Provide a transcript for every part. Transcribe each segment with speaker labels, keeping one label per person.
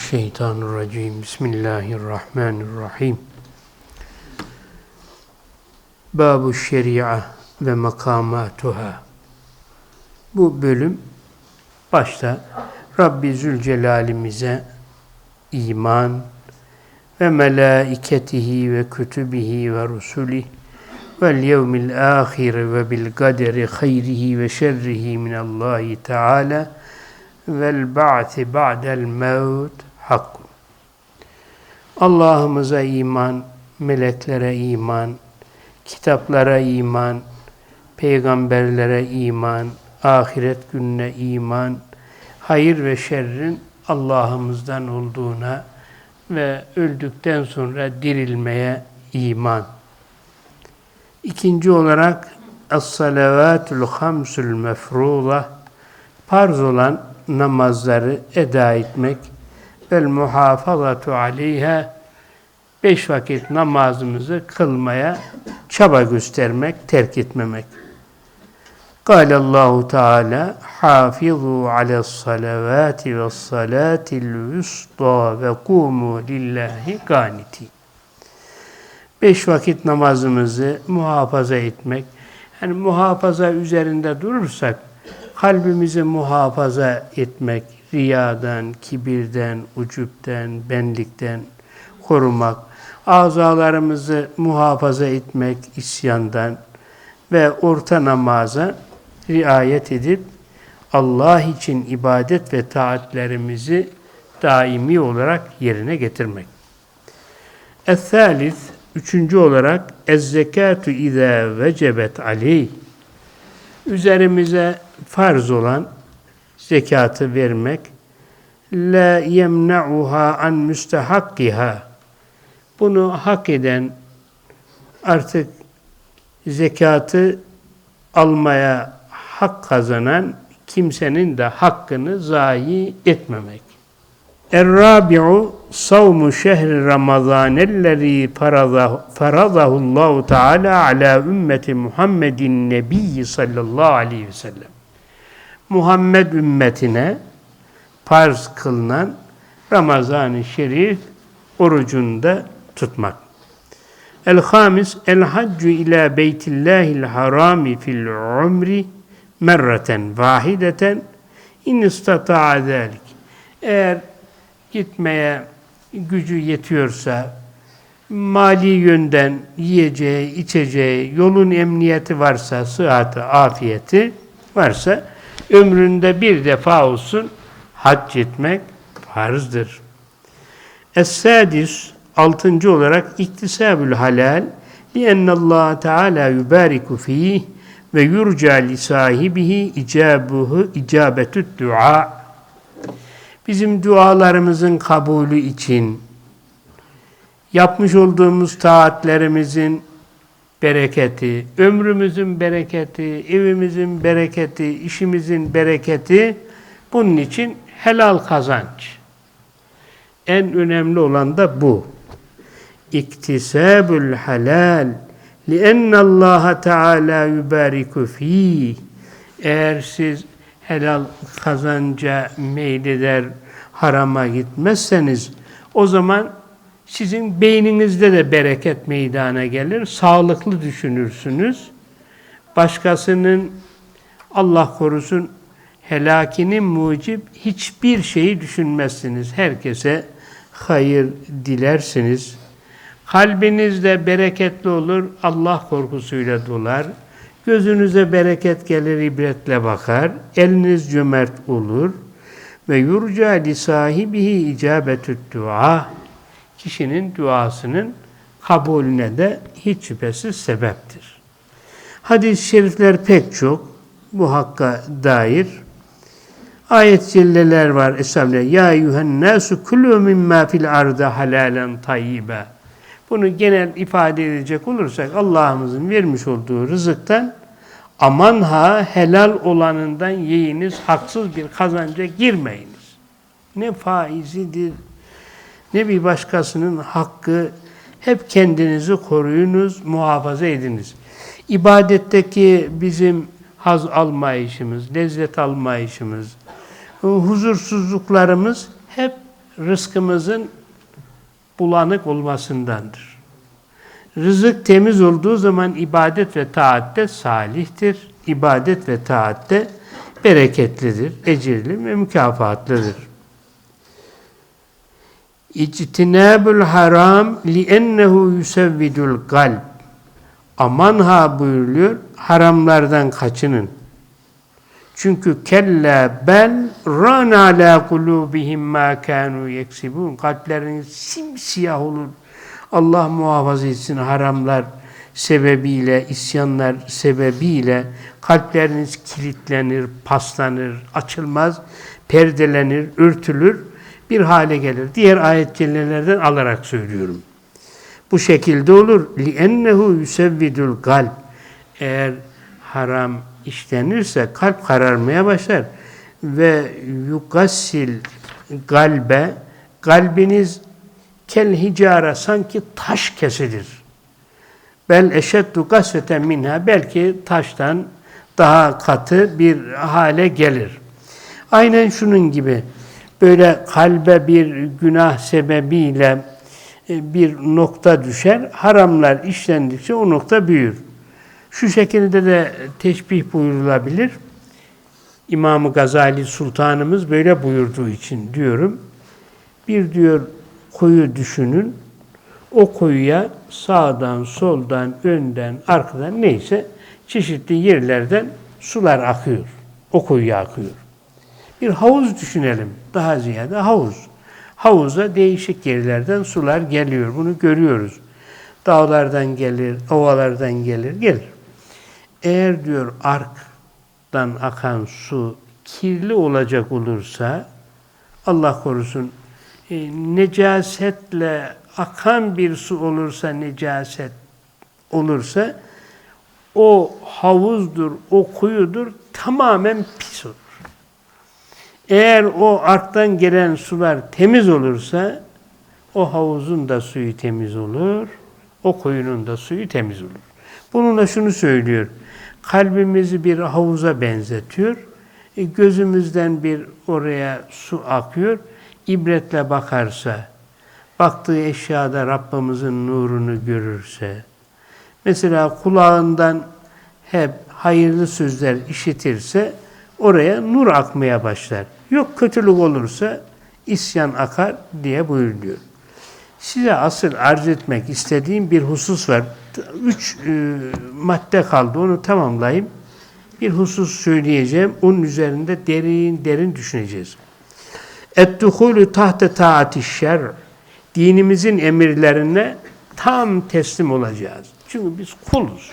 Speaker 1: Mineşşeytanirracim. Bismillahirrahmanirrahim. Babu şeria ve makamatuha. Bu bölüm başta Rabbi Zülcelal'imize iman ve melaiketihi ve kütübihi ve rusulih vel yevmil ahir ve bil kaderi hayrihi ve şerrihi minallahi teala vel ba'thi ba'del mevt hakkun. Allah'ımıza iman, meleklere iman, kitaplara iman, peygamberlere iman, ahiret gününe iman, hayır ve şerrin Allah'ımızdan olduğuna ve öldükten sonra dirilmeye iman. İkinci olarak Es-salavatul hamsul mefruza farz olan namazları eda etmek vel muhafazatu aleyha beş vakit namazımızı kılmaya çaba göstermek, terk etmemek. قال الله تعالى حافظوا على الصلوات والصلاة الوسطى وقوموا لله قانتين Beş vakit namazımızı muhafaza etmek. Yani muhafaza üzerinde durursak kalbimizi muhafaza etmek, riyadan, kibirden, ucupten, benlikten korumak, azalarımızı muhafaza etmek isyandan ve orta namaza riayet edip Allah için ibadet ve taatlerimizi daimi olarak yerine getirmek. Es-salis, üçüncü olarak ez-zekatu izâ vecebet aleyh. Üzerimize farz olan zekatı vermek la yemna'uha an müstehakkiha. Bunu hak eden artık zekatı almaya hak kazanan kimsenin de hakkını zayi etmemek. Er-rabi'u savmu şehri ramazanellezî faradahu Allahu Teala ala ümmeti Muhammedin Nebiyyi sallallahu aleyhi ve sellem. Muhammed ümmetine farz kılınan Ramazan-ı Şerif orucunda tutmak. El-hamis el-haccu ila beytillahil harami fil umri merreten vahideten in istata'a zalik. Eğer gitmeye gücü yetiyorsa, mali yönden yiyeceği, içeceği, yolun emniyeti varsa, sıhhatı, afiyeti varsa, ömründe bir defa olsun hac etmek farzdır. Es-sadis, altıncı olarak iktisabül halal, li Allah Teala yubariku fih ve yurca li sahibihi icabuhu icabetü dua. Bizim dualarımızın kabulü için yapmış olduğumuz taatlerimizin bereketi, ömrümüzün bereketi, evimizin bereketi, işimizin bereketi bunun için helal kazanç. En önemli olan da bu. İktisabul halal لِأَنَّ اللّٰهَ Teala يُبَارِكُ ف۪يهِ Eğer siz helal kazanca meyleder, harama gitmezseniz o zaman sizin beyninizde de bereket meydana gelir. Sağlıklı düşünürsünüz. Başkasının Allah korusun helakinin mucip hiçbir şeyi düşünmezsiniz. Herkese hayır dilersiniz. Kalbiniz de bereketli olur, Allah korkusuyla dolar. Gözünüze bereket gelir, ibretle bakar. Eliniz cömert olur. Ve yurca li sahibihi icabetü dua. Kişinin duasının kabulüne de hiç şüphesiz sebeptir. Hadis-i şerifler pek çok bu hakka dair. Ayet celleler var. Estağfirullah. Ya eyyühen nasu kullu mimma fil arda halalen tayyiba. Bunu genel ifade edecek olursak Allah'ımızın vermiş olduğu rızıktan aman ha helal olanından yiyiniz, haksız bir kazanca girmeyiniz. Ne faizidir, ne bir başkasının hakkı, hep kendinizi koruyunuz, muhafaza ediniz. İbadetteki bizim haz almayışımız, lezzet almayışımız, huzursuzluklarımız hep rızkımızın bulanık olmasındandır. Rızık temiz olduğu zaman ibadet ve taatte salihtir. İbadet ve taatte bereketlidir, ecirli ve mükafatlıdır. İctinâbul haram li'ennehu yusevvidul kalb. Aman ha buyuruyor, haramlardan kaçının. Çünkü kella bel ran ala kulubihim ma kanu yeksibun. Kalpleriniz simsiyah olur. Allah muhafaza etsin haramlar sebebiyle, isyanlar sebebiyle kalpleriniz kilitlenir, paslanır, açılmaz, perdelenir, örtülür, bir hale gelir. Diğer ayet cellelerden alarak söylüyorum. Bu şekilde olur. لِأَنَّهُ يُسَوِّدُ kalp. Eğer haram işlenirse kalp kararmaya başlar. Ve yugassil galbe kalbiniz kel hicara sanki taş kesilir. Bel eşeddu gasveten minha belki taştan daha katı bir hale gelir. Aynen şunun gibi böyle kalbe bir günah sebebiyle e, bir nokta düşer. Haramlar işlendikçe o nokta büyür. Şu şekilde de teşbih buyurulabilir. İmam-ı Gazali Sultanımız böyle buyurduğu için diyorum. Bir diyor kuyu düşünün. O kuyuya sağdan, soldan, önden, arkadan neyse çeşitli yerlerden sular akıyor. O kuyuya akıyor. Bir havuz düşünelim. Daha ziyade havuz. Havuza değişik yerlerden sular geliyor. Bunu görüyoruz. Dağlardan gelir, ovalardan gelir, gelir. Eğer diyor arktan akan su kirli olacak olursa Allah korusun e, necasetle akan bir su olursa necaset olursa o havuzdur, o kuyudur tamamen pis olur. Eğer o arktan gelen sular temiz olursa o havuzun da suyu temiz olur, o kuyunun da suyu temiz olur. Bununla şunu söylüyor. Kalbimizi bir havuza benzetiyor. E, gözümüzden bir oraya su akıyor. İbretle bakarsa, baktığı eşyada Rabbimizin nurunu görürse, mesela kulağından hep hayırlı sözler işitirse, oraya nur akmaya başlar. Yok kötülük olursa isyan akar diye buyuruyor. Size asıl arz etmek istediğim bir husus var. Üç e, madde kaldı. Onu tamamlayayım. Bir husus söyleyeceğim. Onun üzerinde derin derin düşüneceğiz. Et-duhulü tahte taati şer. Dinimizin emirlerine tam teslim olacağız. Çünkü biz kuluz.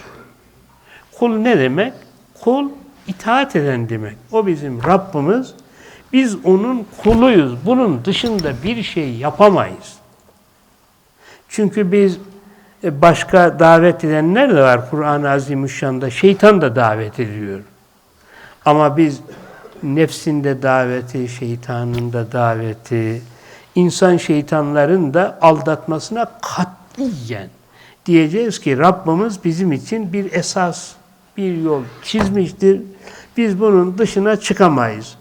Speaker 1: Kul ne demek? Kul itaat eden demek. O bizim Rabbimiz. Biz onun kuluyuz. Bunun dışında bir şey yapamayız. Çünkü biz e, başka davet edenler de var Kur'an-ı Azimüşşan'da. Şeytan da davet ediyor. Ama biz nefsinde daveti, şeytanın da daveti, insan şeytanların da aldatmasına katiyen diyeceğiz ki Rabbimiz bizim için bir esas, bir yol çizmiştir. Biz bunun dışına çıkamayız.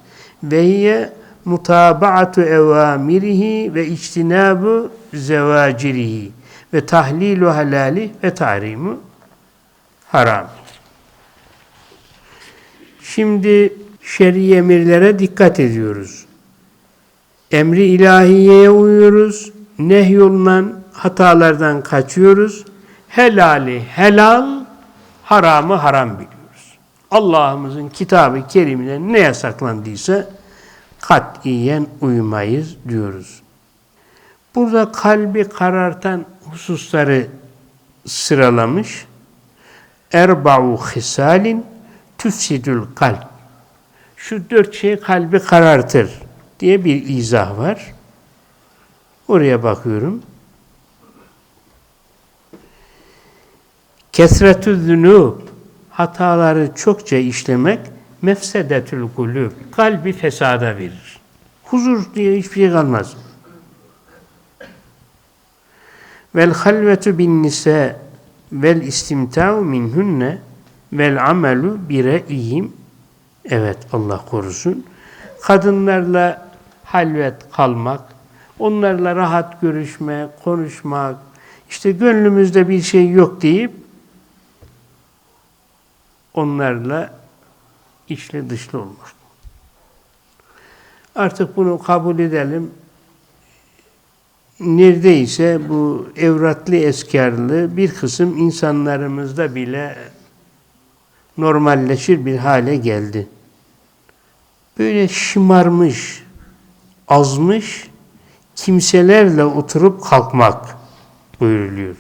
Speaker 1: Ve hiye mutabaatu evamirihi ve içtinabu zevacirihi ve tahlilu halali ve tahrimu haram. Şimdi şer'i emirlere dikkat ediyoruz. Emri ilahiyeye uyuyoruz. Nehyolunan hatalardan kaçıyoruz. Helali helal, haramı haram biliyoruz. Allah'ımızın kitabı kerimine ne yasaklandıysa katiyen uymayız diyoruz. Burada kalbi karartan hususları sıralamış. Erba'u hisalin tüfsidül kalp. Şu dört şey kalbi karartır diye bir izah var. Oraya bakıyorum. Kesretü zünub hataları çokça işlemek mefsedetül kulüp kalbi fesada verir. Huzur diye hiçbir şey kalmaz. Vel halvetu bin nisa vel istimta'u minhunne vel amelu bire'ihim Evet Allah korusun. Kadınlarla halvet kalmak, Onlarla rahat görüşmek, konuşmak, işte gönlümüzde bir şey yok deyip onlarla içli dışlı olmak. Artık bunu kabul edelim. Neredeyse bu evratlı eskarlı bir kısım insanlarımızda bile normalleşir bir hale geldi. Böyle şımarmış, azmış kimselerle oturup kalkmak buyuruluyor.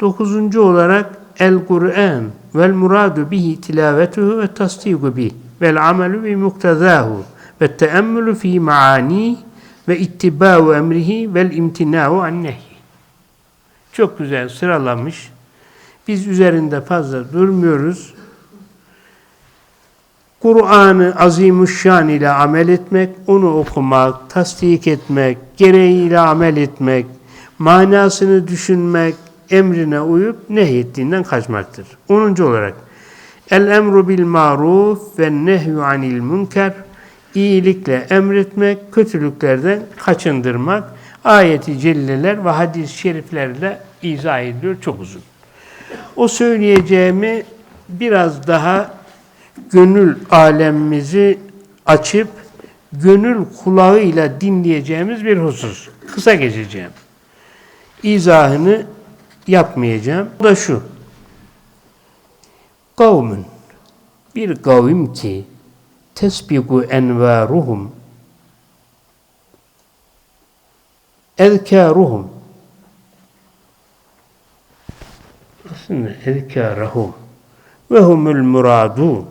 Speaker 1: Dokuzuncu olarak El-Kur'an vel muradu bihi tilavetuhu ve tasdiku bih vel amelu bi muktezahu ve teemmülü fi maani ve ittiba'u emrihi vel imtina'u an nehi. Çok güzel sıralamış. Biz üzerinde fazla durmuyoruz. Kur'an'ı azimüşşan ile amel etmek, onu okumak, tasdik etmek, gereğiyle amel etmek, manasını düşünmek, emrine uyup nehyettiğinden kaçmaktır. 10. olarak El emru bil maruf ve nehyü anil münker iyilikle emretmek, kötülüklerden kaçındırmak ayeti celleler ve hadis-i şeriflerle izah ediliyor. Çok uzun. O söyleyeceğimi biraz daha gönül alemimizi açıp gönül kulağıyla dinleyeceğimiz bir husus. Kısa geçeceğim. İzahını yapmayacağım. O da şu. Kavmun bir kavim ki tesbiku envaruhum ezkâruhum aslında ezkârahum ve humul muradun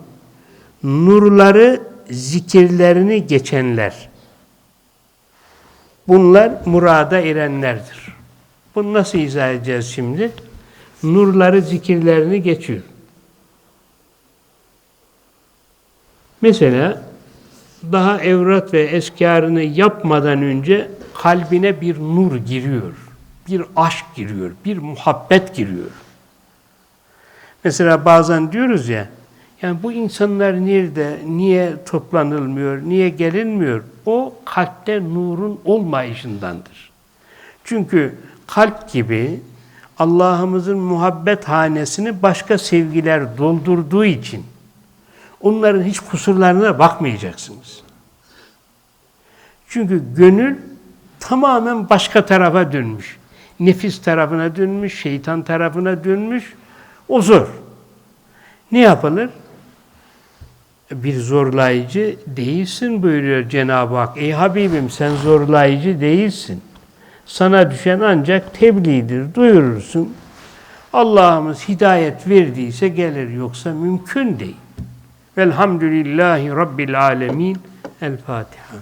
Speaker 1: nurları zikirlerini geçenler bunlar murada erenlerdir. Bunu nasıl izah edeceğiz şimdi? Nurları zikirlerini geçiyor. Mesela daha evrat ve eskarını yapmadan önce kalbine bir nur giriyor. Bir aşk giriyor, bir muhabbet giriyor. Mesela bazen diyoruz ya, yani bu insanlar nerede, niye toplanılmıyor, niye gelinmiyor? O kalpte nurun olmayışındandır. Çünkü kalp gibi Allah'ımızın muhabbet hanesini başka sevgiler doldurduğu için onların hiç kusurlarına bakmayacaksınız. Çünkü gönül tamamen başka tarafa dönmüş. Nefis tarafına dönmüş, şeytan tarafına dönmüş. O zor. Ne yapılır? Bir zorlayıcı değilsin buyuruyor Cenab-ı Hak. Ey Habibim sen zorlayıcı değilsin. Sana düşen ancak tebliğdir, duyurursun. Allah'ımız hidayet verdiyse gelir, yoksa mümkün değil. Velhamdülillahi Rabbil Alemin. El Fatiha.